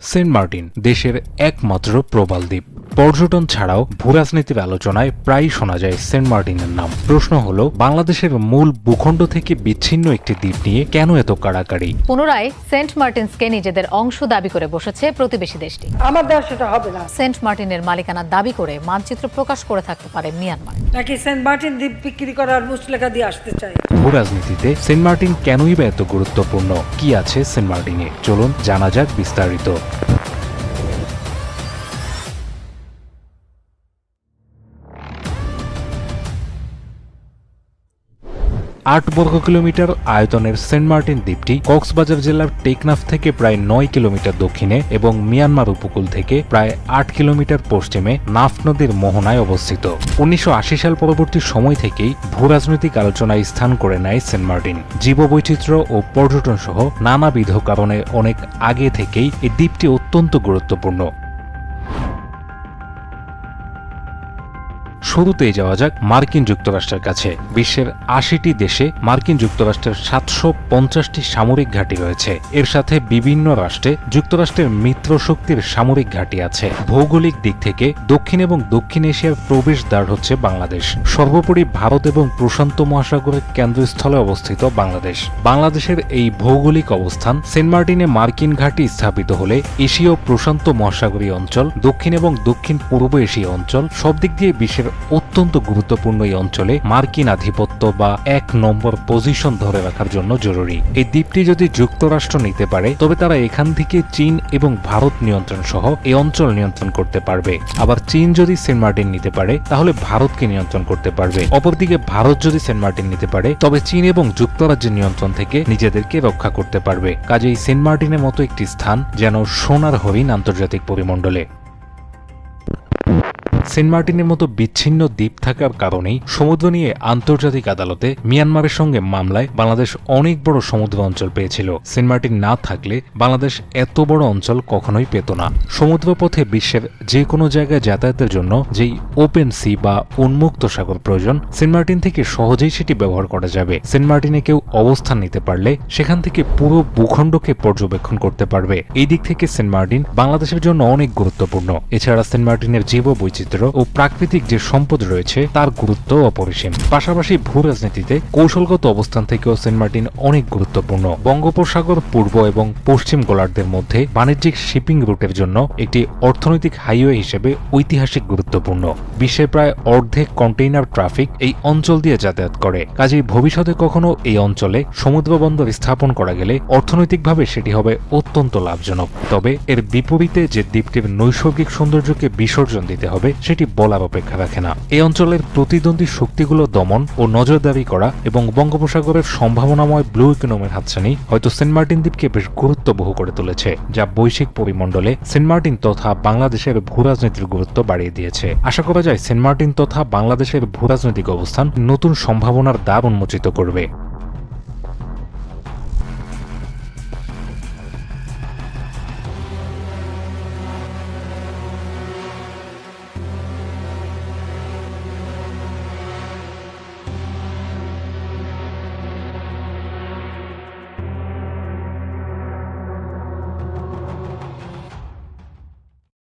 Saint Martin দেশের একমাত্র প্রবাল দ্বীপ। পর্যটন ছাড়াও ভূরাজনীতির আলোচনায় প্রায়ই শোনা যায় সেন্ট মার্টিনের নাম। প্রশ্ন হলো বাংলাদেশের মূল ভূখণ্ড থেকে বিচ্ছিন্ন একটি দ্বীপ নিয়ে কেন এত কাড়াকাড়ি? পুনরায় সেন্ট মার্টিনসকে নিজেদের অংশ দাবি করে বসেছে প্রতিবেশী দেশটি। আমার দেওয়া সেটা হবে না। সেন্ট মার্টিনের মালিকানা দাবি করে মানচিত্র প্রকাশ করে থাকতে পারে মিয়ানমার। নাকি সেন্ট মার্টিন দ্বীপ বিক্রি করার মুচলেখা দিয়ে আসতে চাই ভূরাজনীতিতে সেন্ট মার্টিন কেনই বা এত গুরুত্বপূর্ণ? কি আছে সেন্ট মার্টিনে? চলুন জানা যাক বিস্তারিত। আট বর্গ কিলোমিটার আয়তনের সেন্ট মার্টিন দ্বীপটি কক্সবাজার জেলার টেকনাফ থেকে প্রায় নয় কিলোমিটার দক্ষিণে এবং মিয়ানমার উপকূল থেকে প্রায় আট কিলোমিটার পশ্চিমে নাফ নদীর মোহনায় অবস্থিত। উনিশশো আশি সাল পরবর্তী সময় থেকেই ভূরাজনৈতিক আলোচনায় স্থান করে নেয় সেন্ট মার্টিন। জীববৈচিত্র্য ও পর্যটন সহ নানাবিধ কারণে অনেক আগে থেকেই এই দ্বীপটি অত্যন্ত গুরুত্বপূর্ণ। শুরুতেই যাওয়া যাক মার্কিন যুক্তরাষ্ট্রের কাছে। বিশ্বের আশিটি দেশে মার্কিন যুক্তরাষ্ট্রের সাতশো পঞ্চাশটি সামরিক ঘাঁটি রয়েছে। এর সাথে বিভিন্ন রাষ্ট্রে যুক্তরাষ্ট্রের মিত্র শক্তির সামরিক ঘাঁটি আছে। ভৌগোলিক দিক থেকে দক্ষিণ এবং দক্ষিণ এশিয়ার প্রবেশ দ্বার হচ্ছে বাংলাদেশ। সর্বোপরি ভারত এবং প্রশান্ত মহাসাগরের কেন্দ্রস্থলে অবস্থিত বাংলাদেশ। বাংলাদেশের এই ভৌগোলিক অবস্থান সেন্ট মার্টিনে মার্কিন ঘাঁটি স্থাপিত হলে এশীয় প্রশান্ত মহাসাগরীয় অঞ্চল, দক্ষিণ এবং দক্ষিণ পূর্ব এশীয় অঞ্চল সব দিক দিয়ে বিশ্বের অত্যন্ত গুরুত্বপূর্ণ এই অঞ্চলে মার্কিন আধিপত্য বা এক নম্বর পজিশন ধরে রাখার জন্য জরুরি। এই দ্বীপটি যদি যুক্তরাষ্ট্র নিতে পারে, তবে তারা এখান থেকে চীন এবং ভারত নিয়ন্ত্রণ সহ এই অঞ্চল নিয়ন্ত্রণ করতে পারবে। আবার চীন যদি সেন্ট মার্টিন নিতে পারে, তাহলে ভারতকে নিয়ন্ত্রণ করতে পারবে। অপরদিকে ভারত যদি সেন্ট মার্টিন নিতে পারে, তবে চীন এবং যুক্তরাজ্যের নিয়ন্ত্রণ থেকে নিজেদেরকে রক্ষা করতে পারবে। কাজেই সেন্ট মার্টিনের মতো একটি স্থান যেন সোনার হরিণ আন্তর্জাতিক পরিমণ্ডলে। সেন্ট মার্টিনের মতো বিচ্ছিন্ন দ্বীপ থাকার কারণেই সমুদ্র নিয়ে আন্তর্জাতিক আদালতে মিয়ানমারের সঙ্গে মামলায় বাংলাদেশ অনেক বড় সমুদ্র অঞ্চল পেয়েছিল। সেন্ট মার্টিন না থাকলে বাংলাদেশ এত বড় অঞ্চল কখনোই পেত না। সমুদ্রপথে বিশ্বের যে কোনো জায়গায় যাতায়াতের জন্য যেই ওপেন সি বা উন্মুক্ত সাগর প্রয়োজন, সেন্ট মার্টিন থেকে সহজেই সেটি ব্যবহার করা যাবে। সেন্ট মার্টিনে কেউ অবস্থান নিতে পারলে সেখান থেকে পুরো ভূখণ্ডকে পর্যবেক্ষণ করতে পারবে। এই দিক থেকে সেন্ট মার্টিন বাংলাদেশের জন্য অনেক গুরুত্বপূর্ণ। এছাড়া সেন্ট মার্টিনের জীব বৈচিত্র্য ও প্রাকৃতিক যে সম্পদ রয়েছে, তার গুরুত্ব অপরিসীম। পাশাপাশি ভূ রাজনীতিতে কৌশলগত অবস্থান থেকেও সেন্ট মার্টিন অনেক গুরুত্বপূর্ণ। বঙ্গোপসাগর, পূর্ব এবং পশ্চিম গোলার্ধের মধ্যে বাণিজ্যিক শিপিং রুটের জন্য একটি অর্থনৈতিক হাইওয়ে হিসেবে ঐতিহাসিক গুরুত্বপূর্ণ। বিশ্বের প্রায় অর্ধেক কন্টেইনার ট্রাফিক এই অঞ্চল দিয়ে যাতায়াত করে। কাজেই ভবিষ্যতে কখনো এই অঞ্চলে সমুদ্র বন্দর স্থাপন করা গেলে অর্থনৈতিকভাবে সেটি হবে অত্যন্ত লাভজনক। তবে এর বিপরীতে যে দ্বীপটির নৈসর্গিক সৌন্দর্যকে বিসর্জন দিতে হবে সেটি বলার অপেক্ষা রাখে না। এই অঞ্চলের প্রতিদ্বন্দ্বী শক্তিগুলো দমন ও নজরদারি করা এবং বঙ্গোপসাগরের সম্ভাবনাময় ব্লু ইকোনমির হাতছানি হয়তো সেন্ট মার্টিন দ্বীপকে বেশ গুরুত্ববহ করে তুলেছে, যা বৈশ্বিক পরিমণ্ডলে সেন্ট মার্টিন তথা বাংলাদেশের ভূরাজনীতির গুরুত্ব বাড়িয়ে দিয়েছে। আশা করা যায়, সেন্ট মার্টিন তথা বাংলাদেশের ভূরাজনৈতিক অবস্থান নতুন সম্ভাবনার দ্বার উন্মোচিত করবে।